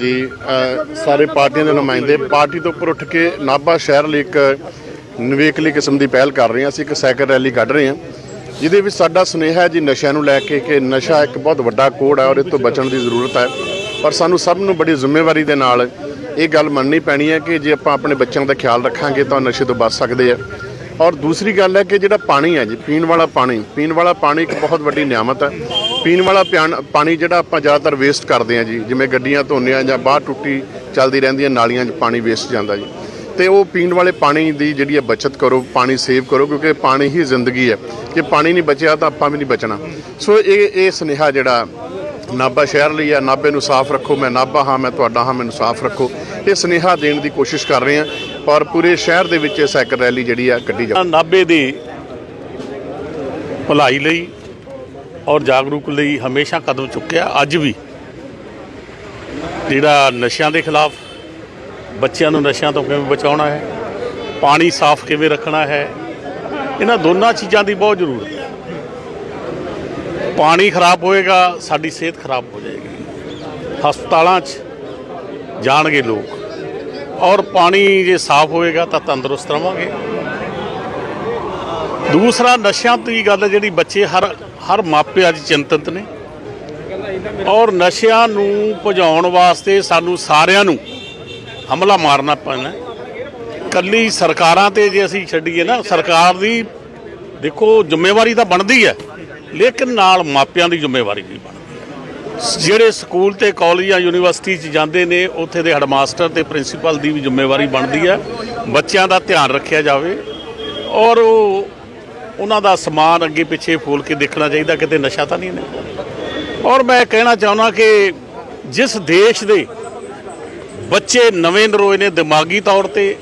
ਜੀ ਸਾਰੇ ਪਾਰਟੀਆਂ ਦੇ ਨੁਮਾਇੰਦੇ ਪਾਰਟੀ ਤੋਂ ਉੱਪਰ ਉੱਠ ਕੇ ਨਾਭਾ ਸ਼ਹਿਰ ਲਈ ਇੱਕ ਨਿਵੇਕਲੀ ਕਿਸਮ ਦੀ ਪਹਿਲ ਕਰ ਰਹੇ ਹਾਂ। ਅਸੀਂ ਇੱਕ ਸਾਈਕਲ ਰੈਲੀ ਕੱਢ ਰਹੇ ਹਾਂ। ਜਿਹਦੇ ਵਿੱਚ ਸਾਡਾ ਸੁਨੇਹਾ ਹੈ ਜੀ ਨਸ਼ਿਆਂ ਨੂੰ ਲੈ ਕੇ ਕਿ ਨਸ਼ਾ ਇੱਕ ਬਹੁਤ ਵੱਡਾ ਕੋੜ ਹੈ ਔਰ ਇਹ ਤੋਂ ਬਚਣ ਦੀ ਜ਼ਰੂਰਤ ਹੈ। ਪਰ ਸਾਨੂੰ ਸਭ ਨੂੰ ਬੜੀ ਜ਼ਿੰਮੇਵਾਰੀ ਦੇ ਨਾਲ ਇਹ ਗੱਲ ਮੰਨਣੀ ਪੈਣੀ ਹੈ ਕਿ ਜੇ ਆਪਾਂ ਆਪਣੇ ਬੱਚਿਆਂ ਦਾ ਖਿਆਲ ਰੱਖਾਂਗੇ ਤਾਂ ਨਸ਼ੇ ਤੋਂ ਬਚ ਸਕਦੇ ਆ ਔਰ ਦੂਸਰੀ ਗੱਲ ਹੈ ਕਿ ਜਿਹੜਾ ਪਾਣੀ ਹੈ ਜੀ, ਪੀਣ ਵਾਲਾ ਪਾਣੀ, ਪੀਣ ਵਾਲਾ ਪਾਣੀ ਇੱਕ ਬਹੁਤ ਵੱਡੀ ਨਿਆਮਤ ਹੈ। ਪੀਣ ਵਾਲਾ ਪਿਆਣ- ਪਾਣੀ ਜਿਹੜਾ ਆਪਾਂ ਜ਼ਿਆਦਾਤਰ ਵੇਸਟ ਕਰਦੇ ਹਾਂ ਜੀ, ਜਿਵੇਂ ਗੱਡੀਆਂ ਧੋਂਦੇ ਹਾਂ ਜਾਂ ਬਾਹਰ ਟੁੱਟੀ ਚੱਲਦੀ ਰਹਿੰਦੀਆਂ ਨਾਲੀਆਂ 'ਚ ਪਾਣੀ ਵੇਸਟ ਜਾਂਦਾ ਜੀ। ਤੇ ਉਹ ਪੀਣ ਵਾਲੇ ਪਾਣੀ ਦੀ ਜਿਹੜੀ ਹੈ ਬਚਤ ਕਰੋ, ਪਾਣੀ ਸੇਵ ਕਰੋ, ਕਿਉਂਕਿ ਪਾਣੀ ਹੀ ਜ਼ਿੰਦਗੀ ਹੈ। ਜੇ ਪਾਣੀ ਨਹੀਂ ਬਚਿਆ ਤਾਂ ਆਪਾਂ ਵੀ ਨਹੀਂ ਬਚਣਾ। ਸੋ ਇਹ ਇਹ ਸੁਨੇਹਾ ਜਿਹੜਾ ਨਾਭਾ ਸ਼ਹਿਰ ਲਈ ਆ ਨਾਭੇ ਨੂੰ ਸਾਫ਼ ਰੱਖੋ, ਮੈਂ ਨਾਭਾ ਹਾਂ, ਮੈਂ ਤੁਹਾਡਾ ਹਾਂ, ਮੈਨੂੰ ਸਾਫ਼ ਰੱਖੋ। ਇਹ ਸੁਨੇਹਾ ਦੇਣ ਦੀ ਕੋਸ਼ਿਸ਼ ਕਰ ਰਹੇ ਹਾਂ ਔਰ ਪੂਰੇ ਸ਼ਹਿਰ ਦੇ ਵਿੱਚ ਇਹ ਸਾਈਕਲ ਰੈਲੀ ਜਿਹੜੀ ਆ ਕੱਢੀ ਜਾ ਨਾਭੇ ਦੀ ਭਲਾਈ ਲਈ ਔਰ ਜਾਗਰੂਕ ਲਈ ਹਮੇਸ਼ਾ ਕਦਮ ਚੁੱਕਿਆ। ਅੱਜ ਵੀ ਜਿਹੜਾ ਨਸ਼ਿਆਂ ਦੇ ਖਿਲਾਫ ਬੱਚਿਆਂ ਨੂੰ ਨਸ਼ਿਆਂ ਤੋਂ ਕਿਵੇਂ ਬਚਾਉਣਾ ਹੈ, ਪਾਣੀ ਸਾਫ਼ ਕਿਵੇਂ ਰੱਖਣਾ ਹੈ, ਇਹਨਾਂ ਦੋਨਾਂ ਚੀਜ਼ਾਂ ਦੀ ਬਹੁਤ ਜ਼ਰੂਰਤ ਹੈ। ਪਾਣੀ ਖਰਾਬ ਹੋਏਗਾ, ਸਾਡੀ ਸਿਹਤ ਖਰਾਬ ਹੋ ਜਾਏਗੀ। ਹਸਪਤਾਲਾਂ 'ਚ ਜਾਣਗੇ ਲੋਕ। ਔਰ ਪਾਣੀ ਜੇ ਸਾਫ਼ ਹੋਏਗਾ ਤਾਂ ਤੰਦਰੁਸਤ ਰਵਾਂਗੇ। ਦੂਸਰਾ ਨਸ਼ਿਆਂ ਦੀ ਗੱਲ ਜਿਹੜੀ ਬੱਚੇ ਹਰ ਹਰ ਮਾਪੇ ਅੱਜ ਚਿੰਤਤ ਨੇ। ਔਰ ਨਸ਼ਿਆਂ ਨੂੰ ਭਜਾਉਣ ਵਾਸਤੇ ਸਾਨੂੰ ਸਾਰਿਆਂ ਨੂੰ ਹਮਲਾ ਮਾਰਨਾ ਪੈਣਾ ਕੱਲੀ ਸਰਕਾਰਾਂ ਤੇ ਜੇ ਅਸੀਂ ਛੱਡੀਏ ਨਾ, ਸਰਕਾਰ ਦੀ ਦੇਖੋ ਜ਼ਿੰਮੇਵਾਰੀ ਤਾਂ ਬਣਦੀ ਹੈ, ਲੇਕਿਨ ਨਾਲ ਮਾਪਿਆਂ ਦੀ ਜ਼ਿੰਮੇਵਾਰੀ ਵੀ ਬਣਦੀ ਜਿਹੜੇ ਸਕੂਲ ਤੇ ਕਾਲਜ ਜਾਂ ਯੂਨੀਵਰਸਿਟੀ 'ਚ ਜਾਂਦੇ ਨੇ, ਉੱਥੇ ਦੇ ਹੈਡਮਾਸਟਰ ਤੇ ਪ੍ਰਿੰਸੀਪਲ ਦੀ ਵੀ ਜ਼ਿੰਮੇਵਾਰੀ ਬਣਦੀ ਹੈ। ਬੱਚਿਆਂ ਦਾ ਧਿਆਨ ਰੱਖਿਆ ਜਾਵੇ। ਔਰ ਉਹ ਉਹਨਾਂ ਦਾ ਸਮਾਨ ਅੱਗੇ ਪਿੱਛੇ ਫੋਲ ਕੇ ਦੇਖਣਾ ਚਾਹੀਦਾ, ਕਿਤੇ ਨਸ਼ਾ ਤਾਂ ਨਹੀਂ ਨੇ ਔਰ ਮੈਂ ਕਹਿਣਾ ਚਾਹੁੰਦਾ ਕਿ ਜਿਸ ਦੇਸ਼ ਦੇ ਬੱਚੇ ਨਵੇਂ ਨਰੋਏ ਨੇ ਦਿਮਾਗੀ ਤੌਰ ਤੇ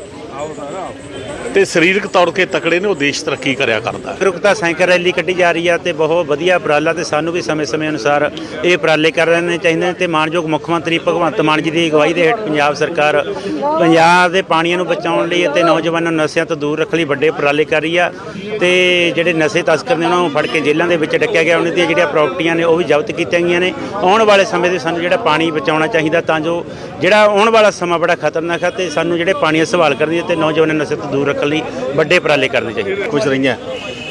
ਤੇ ਸਰੀਰਕ ਤੌਰ ਤੇ ਤਕੜੇ ਨੇ, ਉਹ ਦੇਸ਼ ਤਰੱਕੀ ਕਰਿਆ ਕਰਦਾ ਹੈ। ਸਾਈਕਲ ਰੈਲੀ ਕੱਢੀ ਜਾ ਰਹੀ ਆ ਤੇ ਬਹੁਤ ਵਧੀਆ ਉਪਰਾਲਾ ਤੇ ਸਾਨੂੰ ਵੀ ਸਮੇਂ-ਸਮੇਂ ਅਨੁਸਾਰ ਇਹ ਉਪਰਾਲੇ ਕਰ ਰਹਿਣੇ ਚਾਹੀਦੇ ਨੇ ਤੇ ਮਾਨਯੋਗ ਮੁੱਖ ਮੰਤਰੀ ਭਗਵੰਤ ਮਾਨ ਜੀ ਦੀ ਅਗਵਾਈ ਦੇ ਹੇਠ ਪੰਜਾਬ ਸਰਕਾਰ ਪੰਜਾਬ ਦੇ ਪਾਣੀਆਂ ਨੂੰ ਬਚਾਉਣ ਲਈ ਅਤੇ ਨੌਜਵਾਨਾਂ ਨੂੰ ਨਸ਼ਿਆਂ ਤੋਂ ਦੂਰ ਰੱਖਣ ਲਈ ਵੱਡੇ ਉਪਰਾਲੇ ਕਰ ਰਹੀ ਆ ਤੇ ਜਿਹੜੇ ਨਸ਼ੇ ਤਸਕਰ ਨੇ ਉਹਨਾਂ ਨੂੰ ਫੜ ਕੇ ਜੇਲ੍ਹਾਂ ਦੇ ਵਿੱਚ ਡੱਕਿਆ ਗਿਆ ਉਹਨਾਂ ਦੀਆਂ ਜਿਹੜੀਆਂ ਪ੍ਰਾਪਰਟੀਆਂ ਨੇ, ਉਹ ਵੀ ਜ਼ਬਤ ਕੀਤੀਆਂ ਗਈਆਂ ਨੇ ਆਉਣ ਵਾਲੇ ਸਮੇਂ ਦੇ ਸਾਨੂੰ ਜਿਹੜਾ ਪਾਣੀ ਬਚਾਉਣਾ ਚਾਹੀਦਾ ਤਾਂ ਜੋ ਜਿਹੜਾ ਆਉਣ ਵਾਲਾ ਸਮਾਂ ਬੜਾ ਖਤਰਨਾਕ ਹੈ ਤੇ ਸਾਨੂੰ ਜਿਹੜੇ ਪਾਣੀ ਸੰਭਾਲ ਕਰਨੀ ਤੇ ਨੌਜਵਾਨਾਂ ਨੂੰ ਨਸ਼ੇ ਤੋਂ ਦੂਰ ਰੱਖਣ ਲਈ ਵੱਡੇ ਉਪਰਾਲੇ ਕਰਨੇ ਚਾਹੀਦੇ ਕੁਝ ਰਹੀਆਂ।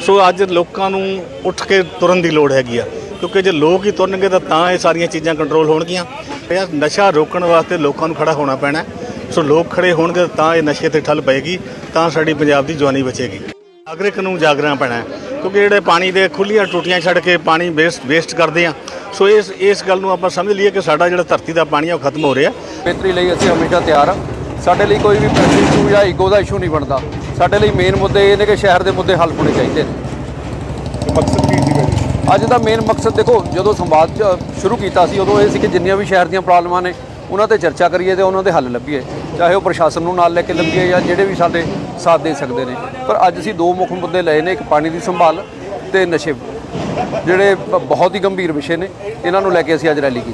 ਸੋ ਅੱਜ ਲੋਕਾਂ ਨੂੰ ਉੱਠ ਕੇ ਤੁਰਨ ਦੀ ਲੋੜ ਹੈਗੀ ਆ। ਕਿਉਂਕਿ ਜੇ ਲੋਕ ਹੀ ਤੁਰਨਗੇ ਤਾਂ ਤਾਂ ਇਹ ਸਾਰੀਆਂ ਚੀਜ਼ਾਂ ਕੰਟਰੋਲ ਹੋਣਗੀਆਂ। ਇਹ ਨਸ਼ਾ ਰੋਕਣ ਵਾਸਤੇ ਲੋਕਾਂ ਨੂੰ ਖੜਾ ਹੋਣਾ ਪੈਣਾ। ਸੋ ਲੋਕ ਖੜੇ ਹੋਣਗੇ ਤਾਂ ਇਹ ਨਸ਼ੇ ਤੇ ਠੱਲ ਪਏਗੀ ਤਾਂ ਸਾਡੀ ਪੰਜਾਬ ਦੀ ਜਵਾਨੀ ਬਚੇਗੀ। ਨਾਗਰਿਕ ਨੂੰ ਜਾਗਰਣਾ ਪੈਣਾ ਕਿਉਂਕਿ ਜਿਹੜੇ ਪਾਣੀ ਦੇ ਖੁੱਲੀਆਂ ਟੂਟੀਆਂ ਛੱਡ ਕੇ ਪਾਣੀ ਵੇਸਟ ਵੇਸਟ ਕਰਦੇ ਆ। ਸੋ ਇਸ ਇਸ ਗੱਲ ਨੂੰ ਆਪਾਂ ਸਮਝ ਲਈਏ ਕਿ ਸਾਡਾ ਜਿਹੜਾ ਧਰਤੀ ਦਾ ਪਾਣੀ ਆ ਉਹ ਖਤਮ ਹੋ ਰਿਹਾ। ਬਿਹਤਰੀ ਲਈ ਅਸੀਂ ਹਮੇਸ਼ਾ ਤਿਆਰ ਹਾਂ ਸਾਡੇ ਲਈ ਕੋਈ ਵੀ ਪੈਸੇ ਇਸ਼ੂ ਜਾਂ ਈਗੋ ਦਾ ਇਸ਼ੂ ਨਹੀਂ ਬਣਦਾ। ਸਾਡੇ ਲਈ ਮੇਨ ਮੁੱਦੇ ਇਹ ਨੇ ਕਿ ਸ਼ਹਿਰ ਦੇ ਮੁੱਦੇ ਹੱਲ ਹੋਣੇ ਚਾਹੀਦੇ ਨੇ। ਮਕਸਦ ਕੀ ਸੀਗਾ ਅੱਜ ਦਾ ਮੇਨ ਮਕਸਦ ਦੇਖੋ ਜਦੋਂ ਸੰਵਾਦ ਚ ਸ਼ੁਰੂ ਕੀਤਾ ਸੀ ਉਦੋਂ ਇਹ ਸੀ ਕਿ ਜਿੰਨੀਆਂ ਵੀ ਸ਼ਹਿਰ ਦੀਆਂ ਪ੍ਰੋਬਲਮਾਂ ਨੇ ਉਹਨਾਂ ਤੇ ਚਰਚਾ ਕਰੀਏ ਤੇ ਉਹਨਾਂ ਦੇ ਹੱਲ ਲੱਭੀਏ। ਚਾਹੇ ਉਹ ਪ੍ਰਸ਼ਾਸਨ ਨੂੰ ਨਾਲ ਲੈ ਕੇ ਲੱਭੀਏ ਜਾਂ ਜਿਹੜੇ ਵੀ ਸਾਡੇ ਸਾਥ ਦੇ ਸਕਦੇ ਨੇ। ਪਰ ਅੱਜ ਅਸੀਂ ਦੋ ਮੁੱਖ ਮੁੱਦੇ ਲਏ ਨੇ ਇੱਕ ਪਾਣੀ ਦੀ ਸੰਭਾਲ ਤੇ ਨਸ਼ੇ ਜਿਹੜੇ ਬਹੁਤ ਹੀ ਗੰਭੀਰ ਵਿਸ਼ੇ ਨੇ। ਇਹਨਾਂ ਨੂੰ ਲੈ ਕੇ ਅਸੀਂ ਅੱਜ ਰੈਲੀ ਕੀਤੀ।